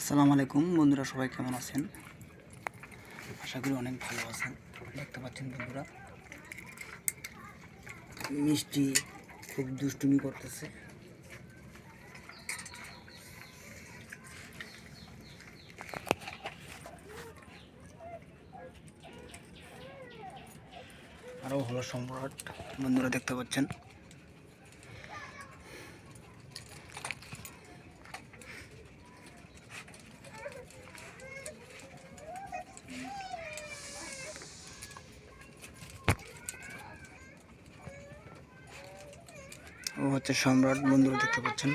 আসসালামু আলাইকুম, বন্ধুরা সবাই কেমন আছেন? আশা করি অনেক ভালো আছেন। দেখতে পাচ্ছেন বন্ধুরা, মিষ্টি খুব দুষ্টুমি করতেছে। আরও হলো সম্রাট, বন্ধুরা দেখতে পাচ্ছেন। ও হচ্ছে সম্রাট বন্ধুরা দেখতে পাচ্ছেন।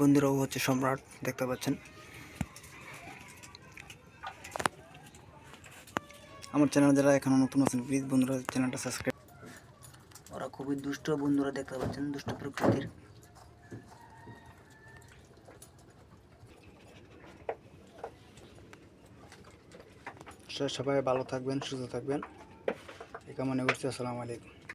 বন্ধুরা ও হচ্ছে সম্রাট দেখতে পাচ্ছেন। আমার চ্যানেল যারা এখনও নতুন আছেন প্লিজ বন্ধুরা চ্যানেলটা সাবস্ক্রাইব ওরা খুবই দুষ্ট বন্ধুরা দেখতে পাচ্ছেন দুষ্ট প্রকৃতির। সবাই ভালো থাকবেন সুস্থ থাকবেন। এই কামনা করছি আসসালামু আলাইকুম।